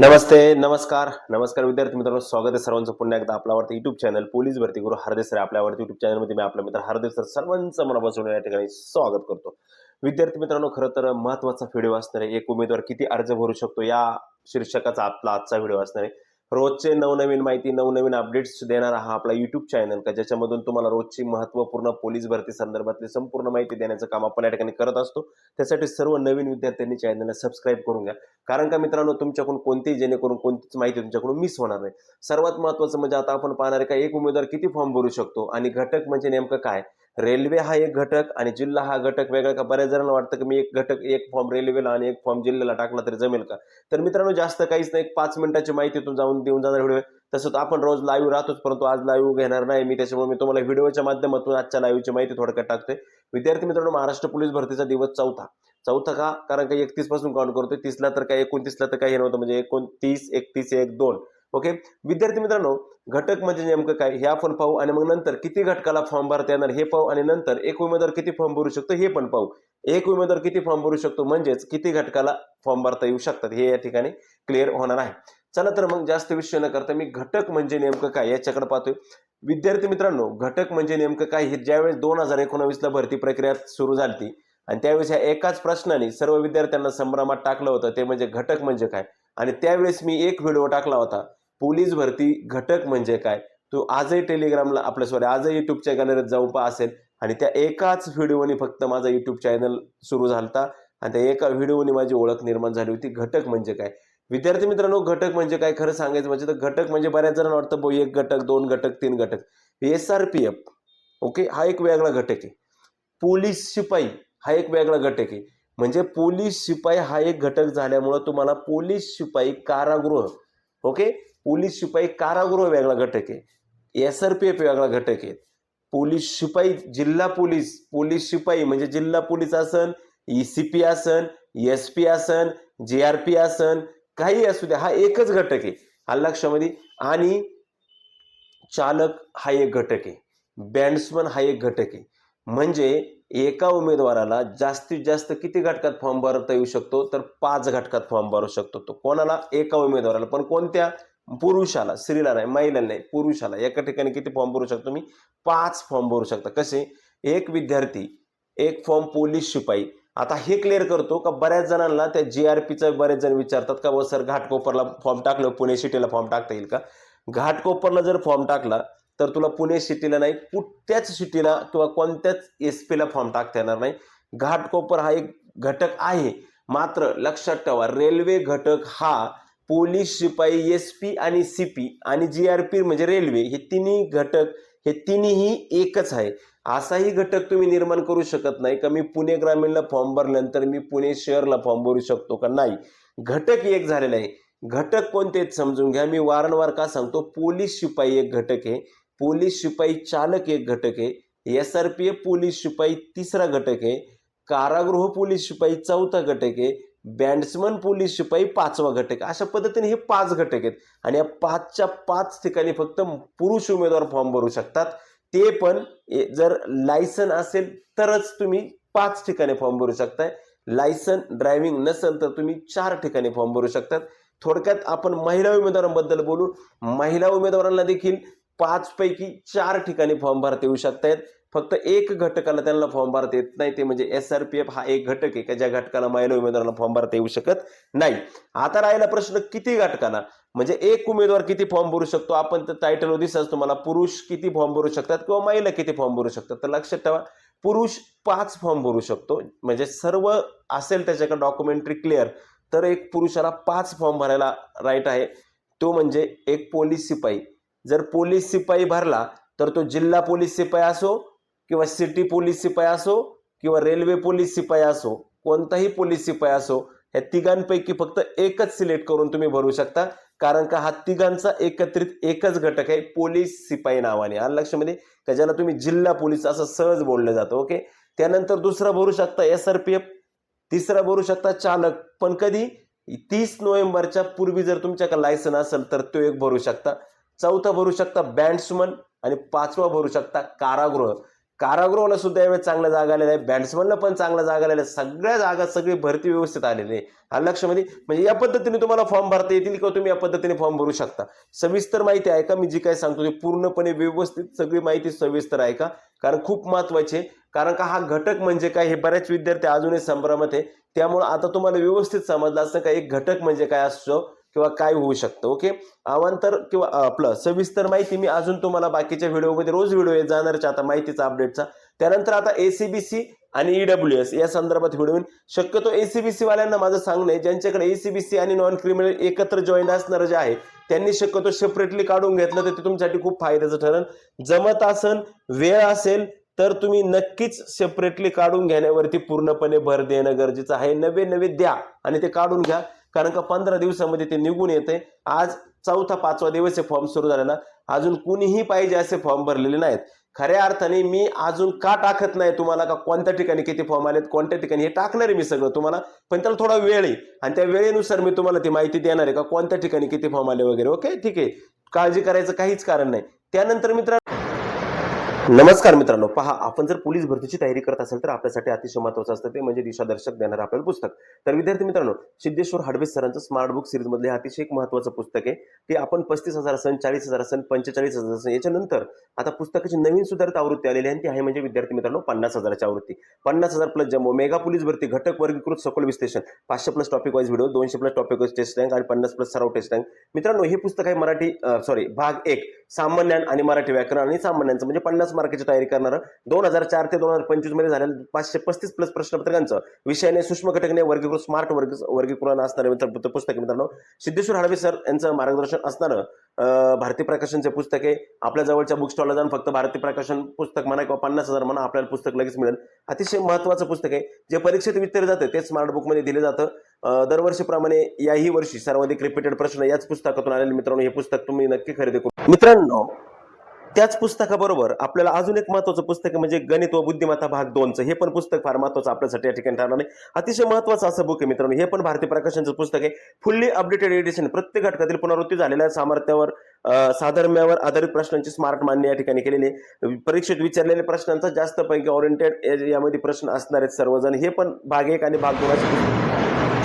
नमस्ते नमस्कार. नमस्कार विद्यार्थी मित्रांनो स्वागत आहे सर्वांचं पुन्हा एकदा आपला आवडतं युट्यूब चॅनल पोलीस भरती गुरु हरदेव सर आपल्या आवडतं युट्यूब चॅनलमध्ये मी आपला मित्र हरदेव सर सर्वांचं मनापासून या ठिकाणी स्वागत करतो. विद्यार्थी मित्रांनो खरं तर महत्त्वाचा व्हिडिओ असणार आहे एक उमेदवार किती अर्ज भरू शकतो या शीर्षकाचा आपला आजचा व्हिडिओ असणार. आहे रोजचे नवनवीन माहिती नवनवीन अपडेट्स देणारा हा आपला युट्यूब चॅनल का ज्याच्यामधून तुम्हाला रोजची महत्त्वपूर्ण पोलीस भरती संदर्भातली संपूर्ण माहिती देण्याचं काम आपण या ठिकाणी करत असतो. त्यासाठी सर्व नवीन विद्यार्थ्यांनी चॅनलला सबस्क्राईब करून घ्या. कारण का मित्रांनो तुमच्याकडून कोणतीही जेणेकरून कोणतीच माहिती तुमच्याकडून मिस होणार नाही. सर्वात महत्वाचं म्हणजे आता आपण पाहणार का एक उमेदवार किती फॉर्म भरू शकतो? आणि घटक म्हणजे नेमकं काय? रेल्वे हा एक घटक आणि जिल्हा हा घटक वेगळा का? बऱ्याच जणांना वाटतं की मी एक घटक एक फॉर्म रेल्वेला आणि एक फॉर्म जिल्ह्याला टाकला तरी जमेल का? तर मित्रांनो जास्त काहीच नाही. एक पाच मिनिटाची माहिती तुम्ही जाऊन देऊन जाणार व्हिडिओ. तसं तर आपण रोज लाईव्ह राहतोच परंतु आज लाईव्ह घेणार नाही. मी त्याच्यामुळे मी तुम्हाला व्हिडिओच्या माध्यमातून आजच्या लाईव्हची माहिती थोडक्यात टाकतोय विद्यार्थी मित्रांनो महाराष्ट्र पोलीस भरतीचा दिवस चौथा. चौथा का? कारण का एकतीसपासून काउंट करतोय. तीसला तर काय? एकोणतीसला तर काही नव्हतं. म्हणजे एकोणतीस एकतीस एक दोन. ओके विद्यार्थी मित्रांनो घटक म्हणजे नेमकं काय? हे आपण पाहू आणि मग नंतर किती घटकाला फॉर्म भरता येणार हे पाहू आणि नंतर एक उमेदवार किती फॉर्म भरू शकतो हे पण पाहू. एक उमेदवार किती फॉर्म भरू शकतो म्हणजेच किती घटकाला फॉर्म भरता येऊ शकतात हे या ठिकाणी क्लिअर होणार आहे. चला तर मग जास्त विषय न करता मी घटक म्हणजे नेमकं काय याच्याकडे पाहतोय. विद्यार्थी मित्रांनो घटक म्हणजे नेमकं काय? हे ज्यावेळेस दोन हजार एकोणावीसला भरती प्रक्रिया सुरू झाली आणि त्यावेळेस ह्या एकाच प्रश्नाने सर्व विद्यार्थ्यांना संभ्रमात टाकलं होतं ते म्हणजे घटक म्हणजे काय? आणि त्यावेळेस मी एक व्हिडिओ टाकला होता. पोलीस भरती घटक म्हणजे काय? तो आजही टेलिग्रामला आपल्या सॉरी आजही युट्यूब चॅनलवर जाऊन पहा असेल. आणि त्या एकाच व्हिडिओने फक्त माझा युट्यूब चॅनल सुरू झालता. आणि त्या एका व्हिडिओने माझी ओळख निर्माण झाली होती. घटक म्हणजे काय? विद्यार्थी मित्रांनो घटक म्हणजे काय? खरं सांगायचं म्हणजे तर घटक म्हणजे बऱ्याच जणांना वाटतं बो एक घटक दोन घटक तीन घटक. S R P F okay हा एक वेगळा घटक आहे. पोलीस शिपाई हा एक वेगळा घटक आहे. म्हणजे पोलीस शिपाई हा एक घटक झाल्यामुळं तुम्हाला पोलीस शिपाई कारागृह ओके पोलीस शिपाई कारागृह वेगळा घटक आहे. एस आर पी एफ वेगळा घटक आहे. पोलीस शिपाई जिल्हा पोलीस पोलीस शिपाई म्हणजे जिल्हा पोलीस असन ई सी पी असन एस पी असन जे आर पी असन काही असू द्या हा एकच घटक आहे. हा लक्षामध्ये. आणि चालक हा एक घटक आहे. बँड्समन हा एक घटक आहे. म्हणजे एका उमेदवाराला जास्तीत जास्त किती घटकात फॉर्म भरता येऊ शकतो? तर पाच घटकात फॉर्म भरू शकतो तो. कोणाला? एका उमेदवाराला. पण कोणत्या? पुरुषाला स्त्रीला नाही महिलाला नाही पुरुषाला. एका ठिकाणी किती फॉर्म भरू शकतो मी पाच फॉर्म भरू शकता. कसे? एक विद्यार्थी एक फॉर्म पोलीस शिपाई. आता हे क्लिअर करतो का बऱ्याच जणांना त्या जी आर पीचा बरेच जण विचारतात का व सर घाटकोपरला फॉर्म टाकलं पुणे सिटीला फॉर्म टाकता येईल का? घाटकोपरला जर फॉर्म टाकला तर तुला पुणे सिटीला नाही कुठल्याच सिटीला किंवा कोणत्याच एस पीला फॉर्म टाकता येणार नाही. घाटकोपर हा एक घटक आहे. मात्र लक्षात ठेवा रेल्वे घटक हा पोलीस शिपाई एस पी आणि सी पी आणि जी आर पी म्हणजे रेल्वे हे तिन्ही घटक हे तिन्हीही एकच आहे. असाही घटक तुम्ही निर्माण करू शकत नाही का? मी पुणे ग्रामीणला फॉर्म भरल्यानंतर मी पुणे शहरला फॉर्म भरू शकतो का? नाही. घटक एक झालेला आहे. घटक कोणते समजून घ्या. मी वारंवार का सांगतो? पोलीस शिपाई एक घटक आहे. पोलीस शिपाई चालक एक घटक आहे. एस आर पी ए पोलीस शिपाई तिसरा घटक आहे. कारागृह पोलीस शिपाई चौथा घटक आहे. बँड्समन पोलीस शिपाई पाचवा घटक. अशा पद्धतीने हे पाच घटक आहेत. आणि या पाचच्या पाच ठिकाणी फक्त पुरुष उमेदवार फॉर्म भरू शकतात. ते पण ए- जर लायसन असेल तरच तुम्ही पाच ठिकाणी फॉर्म भरू शकताय. लायसन ड्रायव्हिंग नसेल तर तुम्ही चार ठिकाणी फॉर्म भरू शकतात. थोडक्यात आपण महिला उमेदवारांबद्दल बोलू. महिला उमेदवारांना देखील पाचपैकी चार ठिकाणी फॉर्म भरता येऊ शकतायत. फक्त एक घटकाला त्यांना फॉर्म भरता येत नाही ते म्हणजे एस आर पी एफ हा एक घटक आहे का ज्या घटकाला महिला उमेदवाराला फॉर्म भरता येऊ शकत नाही. आता राहिला प्रश्न किती घटकाला? म्हणजे एक उमेदवार किती फॉर्म भरू शकतो? आपण तर टायटल दिसत तुम्हाला पुरुष किती फॉर्म भरू शकतात किंवा महिला किती फॉर्म भरू शकतात? तर लक्षात ठेवा पुरुष पाच फॉर्म भरू शकतो. म्हणजे सर्व असेल त्याच्याकडे डॉक्युमेंटरी क्लिअर तर एक पुरुषाला पाच फॉर्म भरायला राईट आहे. तो म्हणजे एक पोलीस शिपाई जर पोलीस शिपाई भरला तर तो जिल्हा पोलीस शिपाई असो किंवा सिटी पोलीस शिपाई असो किंवा रेल्वे पोलीस शिपाई असो कोणताही पोलीस शिपाई असो ह्या तिघांपैकी फक्त एकच सिलेक्ट करून तुम्ही भरू शकता. कारण का हा तिघांचा एकत्रित एकच घटक आहे पोलीस शिपाई नावाने. आलं लक्षामध्ये का ज्याला तुम्ही जिल्हा पोलीस असं सहज बोललं जातं ओके? त्यानंतर दुसरा भरू शकता एस आर पी एफ तिसरा भरू शकता चालक. पण कधी? तीस नोव्हेंबरच्या पूर्वी जर तुमच्याकडे लायसन असेल तर तो एक भरू शकता. चौथा भरू शकता बँड्समन आणि पाचवा भरू शकता कारागृह. कारागृहाला सुद्धा यावेळेस चांगल्या जागा आलेल्या आहे बॅट्समनला पण चांगल्या जागा आलेल्या आहे सगळ्या जागा सगळी भरती व्यवस्थित आलेली आहे. हा लक्षामध्ये म्हणजे या पद्धतीने तुम्हाला फॉर्म भरता येतील किंवा तुम्ही या पद्धतीने फॉर्म भरू शकता. सविस्तर माहिती आहे का मी जी काय सांगतो ते पूर्णपणे व्यवस्थित सगळी माहिती सविस्तर आहे का कारण खूप महत्वाची आहे. कारण का हा घटक म्हणजे काय? हे बऱ्याच विद्यार्थी अजूनही संभ्रमात आहे. त्यामुळे आता तुम्हाला व्यवस्थित समजलं असतं का? एक घटक म्हणजे काय असतो? किंवा काय होऊ शकतं ओके अवांतर किंवा आपलं सविस्तर माहिती मी अजून तुम्हाला बाकीच्या व्हिडिओमध्ये रोज व्हिडिओ येत जाणारच्या आता माहितीचा अपडेटचा त्यानंतर आता एसीबीसी आणि ईडब्ल्यू एस या संदर्भात व्हिडिओ शक्यतो एसीबीसी वाल्यांना माझं सांगणं आहे ज्यांच्याकडे एसीबीसी आणि नॉन क्रिमिनल एकत्र जॉईन असणारं जे आहे त्यांनी शक्यतो सेपरेटली काढून घेतलं तर ते तुमच्यासाठी खूप फायद्याचं ठरेल. जमत असेल वेळ असेल तर तुम्ही नक्कीच सेपरेटली काढून घेण्यावरती पूर्णपणे भर देणं गरजेचं आहे. नवे नवे द्या आणि ते काढून घ्या. कारण का पंधरा दिवसामध्ये ते निघून येते आज चौथा पाचवा दिवस हे फॉर्म सुरू झालेला. अजून कुणीही पाहिजे असे फॉर्म भरलेले नाहीत. खऱ्या अर्थाने मी अजून का टाकत नाही तुम्हाला का कोणत्या ठिकाणी किती फॉर्म आलेत कोणत्या ठिकाणी हे टाकणार आहे मी सगळं तुम्हाला. पण त्याला थोडा वेळ आहे. आणि त्या वेळेनुसार मी तुम्हाला ती माहिती देणार आहे का कोणत्या ठिकाणी किती फॉर्म आले वगैरे. ओके ठीक आहे. काळजी करायचं काहीच कारण नाही. त्यानंतर मित्र नमस्कार मित्रांनो पहा आपण जर पोलीस भरतीची तयारी करत असेल तर आपल्यासाठी अतिशय महत्वाचं असतं ते म्हणजे दिशादर्शक देणारं आपल्याला पुस्तक. तर विद्यार्थी मित्रांनो सिद्धेश्वर हडवे सरांचं स्मार्ट बुक सिरीज मधले अतिशय एक महत्वाचं पुस्तक आहे. ते आपण पस्तीस हजार सन चाळीस हजार सन पंचेचाळीस हजार सन याच्यानंतर आता पुस्तकाची नवीन सुधारित आवृत्ती आलेली आहे ती आहे म्हणजे विद्यार्थी मित्रांनो पन्नास हजाराची आवृत्ती. पन्नास हजार प्लस जम्मो मेगा पोलीस भरती घटक वर्गीकृत सखोल विश्लेषण पाचशे प्लस टॉपिक वाईज व्हिडिओ दोनशे plus topic wise test rank आणि पन्नास प्लस सराव टेस्ट रँक मित्रांनो हे पुस्तक आहे मराठी सॉरी भाग एक सामान्य आणि मराठी व्याकरण आणि सामान्यांचं म्हणजे पन्नास मार्काची तयारी करणारं दोन हजार चार ते दोन हजार पंचवीसमध्ये झालेलं पाचशे पस्तीस प्लस प्रश्नपत्रकांचं विषयाने सूक्ष्म घटकने वर्गीकृत स्मार्ट वर्ग वर्गीकरण असणारे मित्र पुस्तक मित्रांनो. सिद्धेश्वर हळवी सर यांचं मार्गदर्शन असणारं भारतीय भारती प्रकाशनचे पुस्तक आहे. आपल्या जवळच्या बुक स्टॉलला जाऊन फक्त भारती प्रकाशन पुस्तक म्हणा किंवा पन्नास हजार म्हणा आपल्याला पुस्तक लगेच मिळेल. अतिशय महत्वाचं पुस्तक आहे. जे परीक्षेत विचारलं जातं ते स्मार्ट बुकमध्ये दिलं जातं. दरवर्षीप्रमाणे याही वर्षी सर्वाधिक रिपीटेड प्रश्न याच पुस्तकातून आलेले मित्रांनो हे पुस्तक तुम्ही नक्की खरेदी करू. मित्रांनो त्याच पुस्तकाबरोबर आपल्याला अजून एक महत्वाचं पुस्तक म्हणजे गणित व बुद्धिमत्ता भाग दोनचं. हे पण पुस्तक फार महत्वाचं आपल्यासाठी या ठिकाणी ठरणार नाही. अतिशय महत्वाचं असं बुक आहे मित्रांनो. हे पण भारतीय प्रकाशनचं पुस्तक आहे. फुल्ली अपडेटेड एडिशन प्रत्येक घटकातील पुनरावृत्ती झालेल्या सामर्थ्यावर साधर्म्यावर आधारित प्रश्नांची स्मार्ट मान्य या ठिकाणी केलेली आहे. परीक्षेत विचारलेल्या प्रश्नांचा जास्त पैकी ओरिएंटेड यामध्ये प्रश्न असणार आहेत सर्वजण. हे पण भाग एक आणि भाग दोन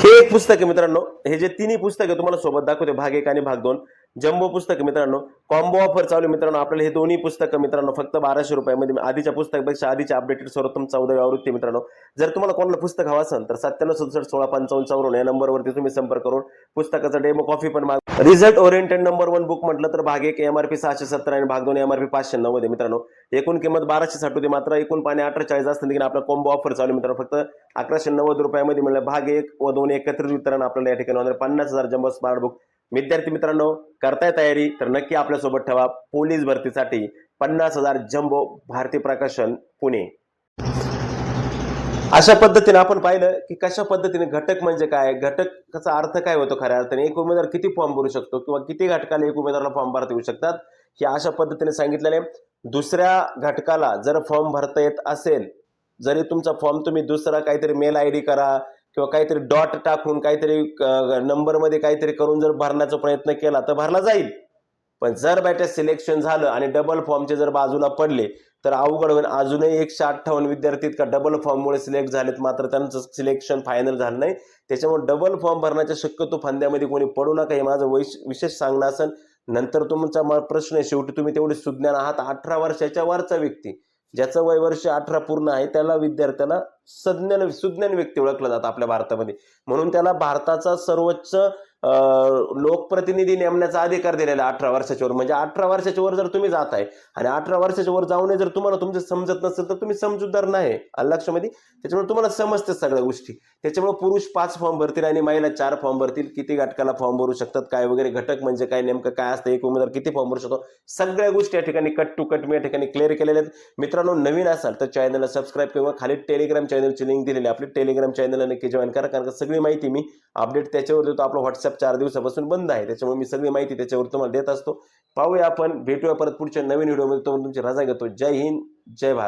हे एक पुस्तक आहे मित्रांनो. हे जे तिन्ही पुस्तक आहे तुम्हाला सोबत दाखवते. भाग एक आणि भाग दोन. जम्बो पुस्तक मित्रांनो. कॉम्बो ऑफर चालू आहे मित्रांनो. आपल्याला हे दोन्ही पुस्तकं मित्रांनो फक्त बाराशे रुपयामध्ये आधीच्या पुस्तकापेक्षा आधीच्या अपडेटेड सर्वोत्तम चौदावी आवृत्ती मित्रांनो. जर तुम्हाला कोणाला पुस्तक हवं असेल तर सत्त्याण्णव सदुसष्ट सोळा पंचावन्न चौरून या नंबरवरती तुम्ही संपर्क करून पुस्तकाचा डेमो कॉफी पण माग result oriented number one book म्हटलं तर भाग एक एमआरपी सहाशे सत्तर आणि भाग दोन एमआरपी पाचशे नव्वद मित्रांनो. एकूण किंमत बाराशे साठ होती मात्र एकूण पाणी अठ्ठेचाळीस असतं देखील आपला कॉम्बो ऑफर चालू मित्रांनो. फक्त अकराशे नव्वद रुपयामध्ये मिळणार भाग एक व दोन एकत्रित वितरण आपल्याला या ठिकाणी पन्नास हजार जम्बो स्मार्ट बुक विद्यार्थी मित्रांनो करताय तयारी? तर नक्की आपल्यासोबत ठेवा पोलीस भरतीसाठी पन्नास हजार जम्बो भारती प्रकाशन पुणे. अशा पद्धतीने आपण पाहिलं की कशा पद्धतीने घटक म्हणजे काय? घटकाचा अर्थ काय होतो खऱ्या अर्थाने? एक उमेदवार किती फॉर्म भरू शकतो किंवा किती घटकाला एक उमेदवाराला फॉर्म भरता येऊ शकतात? हे अशा पद्धतीने सांगितलेले दुसऱ्या घटकाला जर फॉर्म भरता येत असेल जरी तुमचा फॉर्म तुम्ही दुसरा काहीतरी मेल आय डी करा किंवा काहीतरी डॉट टाकून काहीतरी नंबरमध्ये काहीतरी करून जर भरण्याचा प्रयत्न केला तर भरला जाईल. पण जर बॅटे सिलेक्शन झालं आणि डबल फॉर्मचे जर बाजूला पडले तर अवघड होईल. अजूनही एकशे अठ्ठावन्न विद्यार्थी का डबल फॉर्ममुळे सिलेक्ट झालेत मात्र त्यांचं सिलेक्शन फायनल झालं नाही. त्याच्यामुळे डबल फॉर्म भरण्याच्या शक्यतो फंद्यामध्ये कोणी पडू नका. हे माझं वैश विशेष सांगणं असेल नंतर तुमचा प्रश्न आहे. शेवटी तुम्ही तेवढे सुज्ञान आहात. अठरा वर्षाच्या वरचा व्यक्ती. ज्याचं वय वर्ष अठरा पूर्ण आहे त्याला विद्यार्थ्याला सज्ञान सुज्ञान व्यक्ती ओळखलं जातं आपल्या भारतामध्ये. म्हणून त्याला भारताचा सर्वोच्च लोकप्रतिनिधी नेमण्याचा अधिकार दिलेला अठरा वर्षाच्या वर म्हणजे अठरा वर्षाच्या वर जर तुम्ही जात आहे आणि अठरा वर्षाच्या वर जाऊन जर तुम्हाला तुमचं समजत नसेल तर तुम्ही समजूतदार नाही. लक्षामध्ये त्याच्यामुळे तुम्हाला समजते सगळ्या गोष्टी. त्याच्यामुळे पुरुष पाच फॉर्म भरतील आणि महिला चार फॉर्म भरतील. किती घटकाला फॉर्म भरू शकतात काय वगैरे घटक म्हणजे काय नेमकं काय असतं एक उमेदवार किती फॉर्म भरू शकतो? सगळ्या गोष्टी या ठिकाणी कट टू कट मी या ठिकाणी क्लिअर केलेल्या आहेत. मित्रांनो नवीन असाल तर चॅनलला सबस्क्राईब किंवा खाली टेलिग्राम चॅनलची लिंक दिलेली आहे. आपली टेलिग्राम चॅनलला नक्की जॉईन करा कारण का सगळी माहिती मी अपडेट त्याच्यावर देतो. आपलं व्हॉट्सअप चार दिवसापासून बंद आहे. त्याच्यामुळे मी सगळी माहिती त्याच्यावर तुम्हाला देत असतो. पाहूया आपण. भेटूया परत पुढच्या नवीन व्हिडिओमध्ये. तो तुमची रजा घेतो. जय हिंद. जय भारत.